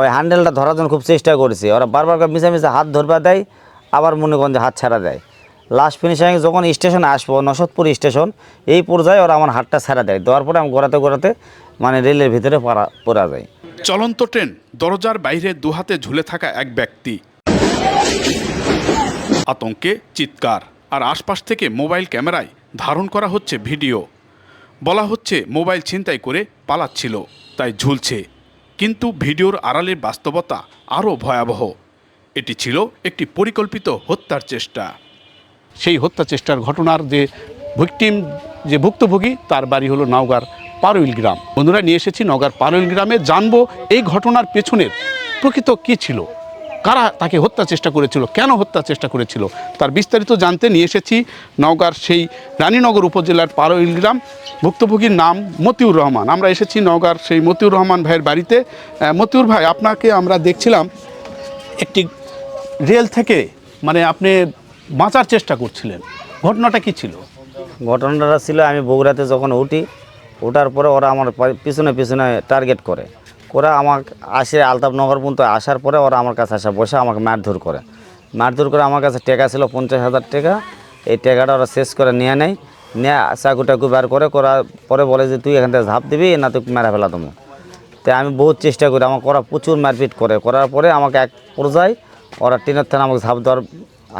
ওই হ্যান্ডেলটা ধরার জন্য খুব চেষ্টা করেছি। ওরা বারবার মিশে মিশে হাত ধরবা দেয়, আবার মনে করেন যে হাত ছাড়া দেয়। লাস্ট ফিনিশিং যখন স্টেশনে আসব, নসদপুর স্টেশন এই পর্যায়ে ওরা আমার হাতটা ছাড়া দেয়। দেওয়ার পরে আমি গড়াতে গড়াতে মানে রেলের ভিতরে পড়া পড়া যায়। চলন্ত ট্রেন দরজার বাইরে দুহাতে ঝুলে থাকা এক ব্যক্তি। আতঙ্কে, চিৎকার, আর আশপাশ থেকে মোবাইল ক্যামেরায় ধারণ করা হচ্ছে ভিডিও। বলা হচ্ছে, মোবাইল ছিনতাই করে পালাচ্ছিল, তাই ঝুলছে। কিন্তু ভিডিওর আড়ালের বাস্তবতা আরও ভয়াবহ। এটি ছিল একটি পরিকল্পিত হত্যার চেষ্টা। সেই হত্যা চেষ্টার ঘটনার যে ভিকটিম, যে ভুক্তভোগী, তার বাড়ি হলো নওগাঁর পারুইল গ্রাম। বন্ধুরা, নিয়ে এসেছি নওগাঁর পারুইল গ্রামে। জানব এই ঘটনার পেছনের প্রকৃত কী ছিল? কারা তাকে হত্যা চেষ্টা করেছিল? কেন হত্যা চেষ্টা করেছিল? তার বিস্তারিত জানতে নিয়ে এসেছি নওগাঁর সেই রানীনগর উপজেলার পারইল গ্রাম। ভুক্তভোগীর নাম মতিউর রহমান। আমরা এসেছি নওগাঁর সেই মতিউর রহমান ভাইয়ের বাড়িতে। মতিউর ভাই, আপনাকে আমরা দেখছিলাম একটি রেল থেকে মানে আপনি বাঁচার চেষ্টা করছিলেন। ঘটনাটা কি ছিল? ঘটনাটা ছিল, আমি বগুড়াতে যখন উঠি, ওঠার পরে ওরা আমার পিছনে পিছনে টার্গেট করে। ওরা আমার আসে আলতাফনগর পর্যন্ত আসার পরে ওরা আমার কাছে আসা, বসে আমাকে মারধর করে। মারধর করে আমার কাছে টাকা ছিল পঞ্চাশ হাজার টাকা। এই টাকাটা ওরা শেষ করে নিয়ে নেয়। নিয়ে চাকু টাকু বার করে করার পরে বলে যে তুই এখান থেকে ঝাঁপ দিবি না তুই মেরা ফেলা তোমার তাই আমি বহুত চেষ্টা করি, আমার করা প্রচুর মারপিট করে। করার পরে আমাকে এক পর্যায়ে ওরা ট্রেনের থেকে আমাকে ঝাঁপ দেওয়ার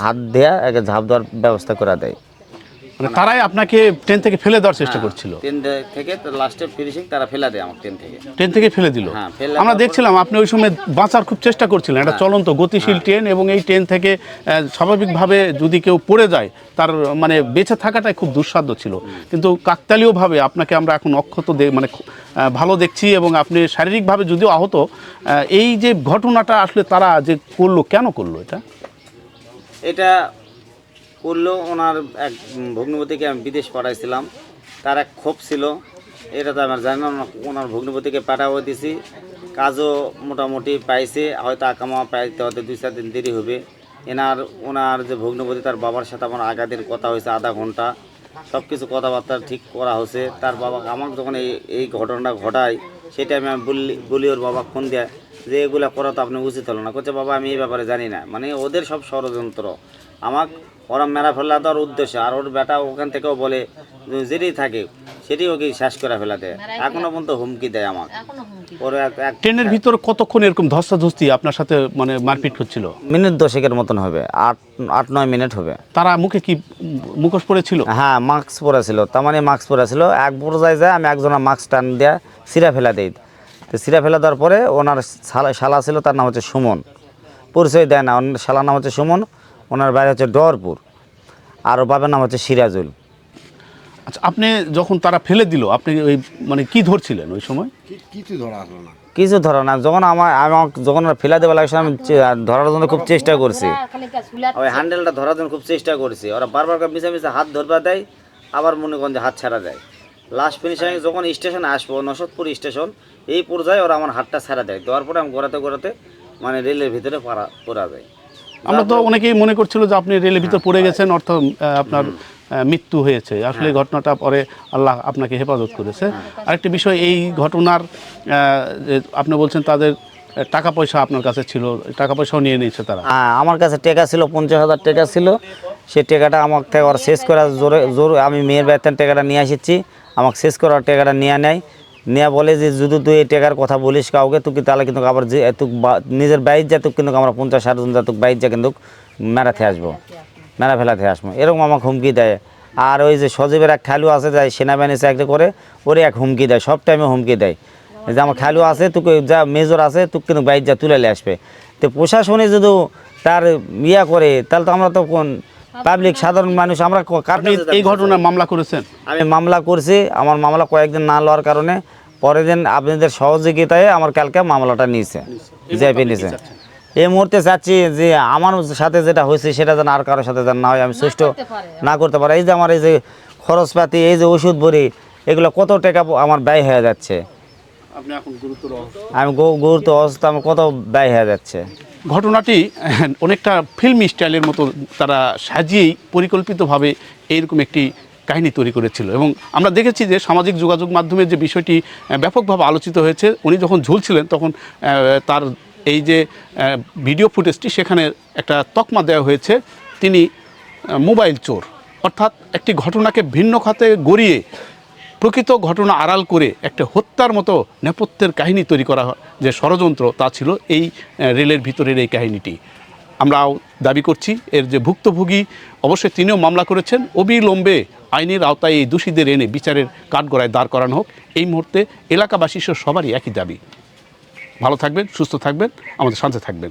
হাত দেয়া একে ঝাঁপ দেওয়ার ব্যবস্থা করে দেয়। মানে তারাই আপনাকে ট্রেন থেকে ফেলে দেওয়ার চেষ্টা করছিল। ট্রেন থেকে লাস্টে ফিনিশিং তারা ফেলা দেয় আমার ট্রেন থেকে। ট্রেন থেকে ফেলে দিল। হ্যাঁ, আমরা দেখছিলাম আপনি ওই সময় বাঁচার খুব চেষ্টা করছিলেন একটা চলন্ত গতিশীল ট্রেন এবং এই ট্রেন থেকে স্বাভাবিকভাবে যদি কেউ পড়ে যায় তার মানে বেঁচে থাকাটাই খুব দুঃসাধ্য ছিল। কিন্তু কাকতালীয়ভাবে আপনাকে আমরা এখন অক্ষত মানে ভালো দেখছি এবং আপনি শারীরিকভাবে যদিও আহত এই যে ঘটনাটা আসলে তারা যে করল কেন করল এটা? এটা করল ওনার এক ভগ্নপতিকে আমি বিদেশ পাঠাইছিলাম। তার এক ক্ষোভ ছিল, এটা তো আমার জানি না, ওনার ভগ্নপতিকে পাঠাবো দিছি। কাজও মোটামুটি পাইছে, হয়তো আকামা পাইতে হয়তো দুই চার দিন দেরি হবে। এনার ওনার যে ভগ্নপতি, তার বাবার সাথে আমার আগা দিন কথা হয়েছে আধা ঘণ্টা। সব কিছু কথাবার্তা ঠিক করা হয়েছে। তার বাবা আমার যখন এই এই ঘটনাটা ঘটায়, সেটা আমি বললি বলি ওর বাবা, ফোন দেয় যে এগুলা করা তো আপনি উচিত হলো না। করছে বাবা আমি এই ব্যাপারে জানি না। মানে ওদের সব ষড়যন্ত্র। আমাক ওরা মেরা ফেলা দেওয়ার উদ্দেশ্য। আর ওর বেটা ওখান থেকেও বলে যেটি থাকে সেটি ওকে শেষ করে ফেলা দেয়? এখনও পর্যন্ত হুমকি দেয় আমাকে। ওর ট্রেনের ভিতরে কতক্ষণ এরকম ধস্তাধস্তি আপনার সাথে মানে মারপিট হচ্ছিল? মিনিট দশেকের মতন হবে। আট আট নয় মিনিট হবে। তারা মুখে কি মুখোশ পড়েছিল হ্যাঁ মাস্ক পরেছিল। তার মানে মাস্ক পরেছিল। এক পর্যায়ে যায় আমি একজনের মাস্ক টান দেয়া সিরা ফেলা দিই। তো সিরা ফেলা দেওয়ার পরে ওনার শালা শালা ছিল তার নাম হচ্ছে সুমন। পরিচয় দেয় না ওনার শালার নাম হচ্ছে সুমন ওনার বাইরে হচ্ছে ডরপুর। আর বাবার নাম হচ্ছে সিরাজুল। আচ্ছা আপনি যখন তারা ফেলে দিল আপনি ওই মানে কি ধরছিলেন ওই সময়? কিছু ধরা আসলো না। কিছু ধরো না যখন আমার আমার যখন ওরা ফেলা দেওয়া লাগছে আমি ধরার জন্য খুব চেষ্টা করছি। ওই হ্যান্ডেলটা ধরার জন্য খুব চেষ্টা করছি। ওরা বারবার করে মিশে মিশে হাত ধরবা দেয় আবার মনে করেন যে হাত ছাড়া দেয়। লাস্ট ফিনিশিং যখন স্টেশনে আসব নসদপুর স্টেশন এই পর্যায়ে ওরা আমার হাতটা ছাড়া দেয়। দেওয়ার পরে আমি গোড়াতে গোড়াতে মানে রেলের ভিতরে পড়া পড়া যায় আমরা তো অনেকেই মনে করছিল যে আপনি রেলের ভিতরে পড়ে গেছেন অর্থ আপনার মৃত্যু হয়েছে। আসলে ঘটনাটা পরে আল্লাহ আপনাকে হেফাজত করেছে। আরেকটি বিষয় এই ঘটনার যে আপনি বলছেন তাদের টাকা পয়সা আপনার কাছে ছিল, টাকা পয়সাও নিয়ে নিয়েছে তারা? হ্যাঁ আমার কাছে টাকা ছিল, পঞ্চাশ হাজার টাকা ছিল। সেই টাকাটা আমার থেকে ওরা শেষ করার জোরে জোর আমি মেয়ের বেতন টাকাটা নিয়ে এসেছি আমাকে শেষ করার টাকাটা নিয়ে নেয়। নিয়ে বলে যে, যদি তুই এই টাকার কথা বলিস কাউকে, তুই তাহলে কিন্তু আবার যে তুই নিজের বাইর যা তুই কিন্তু আমরা পঞ্চাশ ষাট জন যা তুই বাইর যা কিন্তু মেরাতে আসব মেরা ফেলাতে আসব। এরকম আমাকে হুমকি দেয়। আর ওই যে সজীবের এক খালু আছে, যায় সেনাবাহিনী চাকরি করে ওরে এক হুমকি দেয়, সব টাইমে হুমকি দেয়। যে আমার খালু আছে তোকে যা মেজর আছে তুই কিন্তু বাইর যা তুলে আসবে। তো প্রশাসনে যদি তার ইয়া করে তাহলে তো আমরা তো কোন পাবলিক সাধারণ মানুষ আমরা আপনি এই ঘটনার মামলা করেছেন? আমি মামলা করছি আমার মামলা কয়েকদিন না লওয়ার কারণে পরের দিন আপনাদের সহযোগিতায় আমার কালকে মামলাটা নিয়েছে জিআইপি নিয়েছে। এই মুহূর্তে চাচ্ছি যে আমার সাথে যেটা হয়েছে সেটা যেন আর কারোর সাথে যেন না হয় আমি সুষ্ঠু না করতে পারি। এই যে আমার এই যে খরচপাতি এই যে ওষুধ ভরি এগুলো কত টাকা আমার ব্যয় হয়ে যাচ্ছে? আপনি এখন গুরুতর আমি গু- গুরুত্ব অবস্থা আমার কত ব্যয় হয়ে যাচ্ছে। ঘটনাটি অনেকটা ফিল্ম স্টাইলের মতো তারা সাজিয়েই পরিকল্পিতভাবে এইরকম একটি কাহিনী তৈরি করেছিল। এবং আমরা দেখেছি যে সামাজিক যোগাযোগ মাধ্যমে যে বিষয়টি ব্যাপকভাবে আলোচিত হয়েছে উনি যখন ঝুলছিলেন তখন তার এই যে ভিডিও ফুটেজটি সেখানে একটা তকমা দেওয়া হয়েছে। তিনি মোবাইল চোর। অর্থাৎ একটি ঘটনাকে ভিন্ন খাতে গড়িয়ে প্রকৃত ঘটনা আড়াল করে একটা হত্যার মতো নেপথ্যের কাহিনী তৈরি করা যে ষড়যন্ত্র তা ছিল এই রেলের ভিতরের এই কাহিনীটি। আমরাও দাবি করছি, এর যে ভুক্তভোগী অবশ্যই তিনিও মামলা করেছেন। অবিলম্বে আইনের আওতায় এই দোষীদের এনে বিচারের কাঠগড়ায় দাঁড় করানো হোক, এই মুহূর্তে এলাকাবাসী সবারই একই দাবি। ভালো থাকবেন, সুস্থ থাকবেন, আমাদের শান্তি থাকবেন।